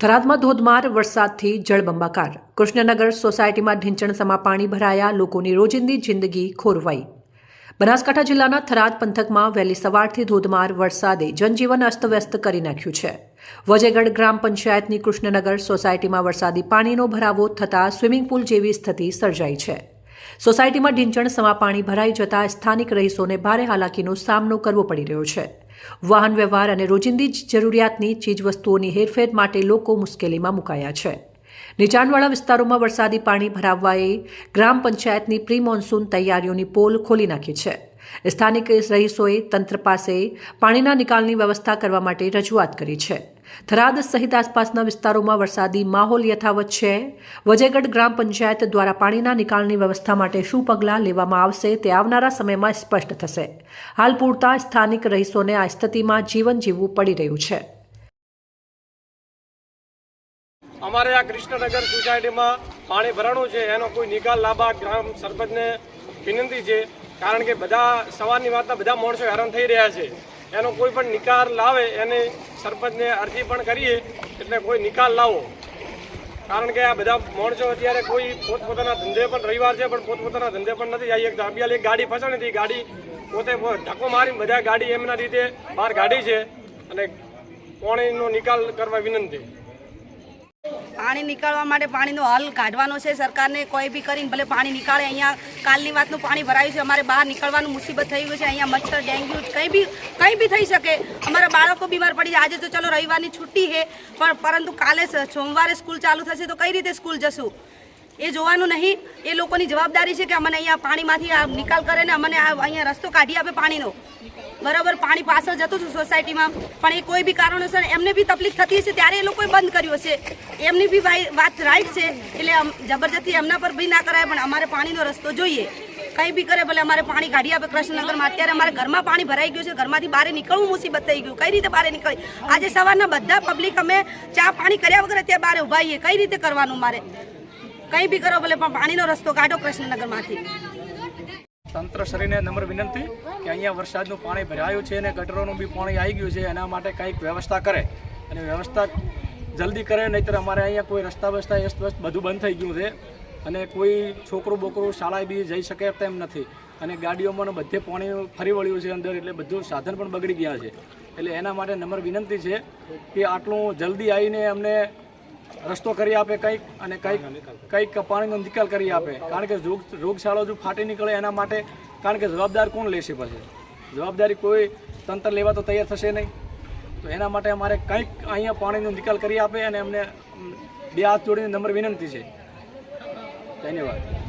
થરાદમાં ધોધમાર વરસાદથી જળબંબાકાર કૃષ્ણનગર સોસાયટીમાં ઢીંચણસમાં પાણી ભરાયા લોકોની રોજિંદી જિંદગી ખોરવાઈ. બનાસકાંઠા જિલ્લાના થરાદ પંથકમાં વહેલી સવારથી ધોધમાર વરસાદે જનજીવન અસ્તવ્યસ્ત કરી નાખ્યું છે. વજેગઢ ગ્રામ પંચાયતની કૃષ્ણનગર સોસાયટીમાં વરસાદી પાણીનો ભરાવો થતાં સ્વિમિંગ પુલ જેવી સ્થિતિ સર્જાઈ છે. સોસાયટીમાં ઢીંચણ સમા પાણી ભરાઈ જતા સ્થાનિક રહીશોને ભારે હાલાકીનો સામનો કરવો પડી રહ્યો છે. વાહન વ્યવહાર અને રોજિંદી જરૂરિયાતની ચીજવસ્તુઓની હેરફેર માટે લોકો મુશ્કેલીમાં મુકાયા છે. નીચાણવાળા વિસ્તારોમાં વરસાદી પાણી ભરાવવાએ ગ્રામ પંચાયતની પ્રી મોન્સૂન તૈયારીઓની પોલ ખોલી નાખી છે. સ્થાનિક રહીશોએ તંત્ર પાસે પાણીના નિકાલની વ્યવસ્થા કરવા માટે રજૂઆત કરી છે. થરાદ સહિત આસપાસના વિસ્તારોમાં વરસાદી માહોલ યથાવત છે. વજેગઢ ગ્રામ પંચાયત દ્વારા પાણીના નિકાલની વ્યવસ્થા માટે શું પગલાં લેવામાં આવશે તે આવનારા સમયમાં સ્પષ્ટ થશે. હાલ પૂરતા સ્થાનિક રહીશોને આ સ્થિતિમાં જીવન જીવવું પડી રહ્યું છે. અમારે આ કૃષ્ણનગર સોસાયટીમાં પાણી ભરાણું છે. એનો કોઈ નિકાલ લાવવા ગ્રામ સરપંચને વિનંતી છે. કારણ કે બધા સવારની વાતના બધા માણસો હેરાન થઈ રહ્યા છે. એનો કોઈ પણ નિકાલ લાવે, એને સરપંચને અરજી પણ કરીએ, એટલે કોઈ નિકાલ લાવો. કારણ કે આ બધા માણસો અત્યારે કોઈ પોતપોતાના ધંધે પણ રવિવાર છે, પણ પોતપોતાના ધંધે પણ નથી આવી એક અબિયાલ એક ગાડી ફસાણી હતી. ગાડી પોતે ધક્કો મારીને બધા ગાડી એમના રીતે બહાર ગાડી છે. અને કોણીનો નિકાલ કરવા વિનંતી. પાણી નીકાળવા માટે પાણીનો હલ કાઢવાનો છે સરકારને. કોઈ બી કરીને ભલે પાણી નીકાળે, અહીંયા કાલની વાતનું પાણી ભરાયું છે, અમારે બહાર નીકળવાનું મુસીબત થઈ ગયું છે, અહીંયા મચ્છર, ડેન્ગ્યુ, કંઈ બી કંઈ બી થઈ શકે. અમારા બાળકો બીમાર પડી જાય. આજે તો ચલો રવિવારની છુટ્ટી છે, પણ પરંતુ કાલે સોમવારે સ્કૂલ ચાલુ થશે તો કઈ રીતે સ્કૂલ જશું? એ જોવાનું નહીં. એ લોકોની જવાબદારી છે કે અમને અહીંયા પાણીમાંથી આ નિકાલ કરે ને અમને આ અહીંયા રસ્તો કાઢી આપે પાણીનો. બરાબર, પાણી પાછળ જતું હતું સોસાયટીમાં. પણ એ કોઈ બી કારણોસર એમને બી તકલીફ થતી હશે ત્યારે એ લોકોએ બંધ કર્યું હશે એમની બી વાત રાઈટ છે. એટલે જબરજસ્તી એમના પર બી ના કરાય, પણ અમારે પાણીનો રસ્તો જોઈએ. કંઈ બી કરે, ભલે અમારે પાણી કાઢી આપે કૃષ્ણનગરમાં. અત્યારે અમારે ઘરમાં પાણી ભરાઈ ગયું છે, ઘરમાંથી બહાર નીકળવું મુસીબત થઈ ગયું. કઈ રીતે બહાર નીકળી આજે સવારના બધા પબ્લિક અમે ચા પાણી કર્યા વગર અત્યારે બહાર ઉભાઈએ કઈ રીતે કરવાનું મારે? કંઈ બી કરો, ભલે પણ પાણીનો રસ્તો કાઢો કૃષ્ણનગરમાંથી. તંત્ર શ્રીને નમ્ર વિનંતી કે અહીંયા વરસાદનું પાણી ભરાયું છે અને ગટરોનું બી પાણી આવી ગયું છે, એના માટે કંઈક વ્યવસ્થા કરે. અને વ્યવસ્થા જલ્દી કરે, નહીંતર અમારે અહીંયા કોઈ રસ્તા બસ્તા એસ્ત વસ્ત બધું બંધ થઈ ગયું છે. અને કોઈ છોકરું બોકરું શાળાએ બી જઈ શકે તેમ નથી. અને ગાડીઓમાં બધે પાણી ફરી વળ્યું છે અંદર, એટલે બધું સાધન પણ બગડી ગયા છે. એટલે એના માટે નમ્ર વિનંતી છે કે આટલું જલ્દી આવીને અમને રસ્તો કરી આપે કંઈક અને કંઈક કંઈક પાણીનો નિકાલ કરી આપે. કારણ કે રોગ રોગચાળો જો ફાટી નીકળે એના માટે, કારણ કે જવાબદાર કોણ લેશે પછી? જવાબદારી કોઈ તંત્ર લેવા તો તૈયાર થશે નહીં. તો એના માટે અમારે કંઈક અહીંયા પાણીનો નિકાલ કરી આપે અને અમને બે હાથ જોડીને નંબર વિનંતી છે. ધન્યવાદ.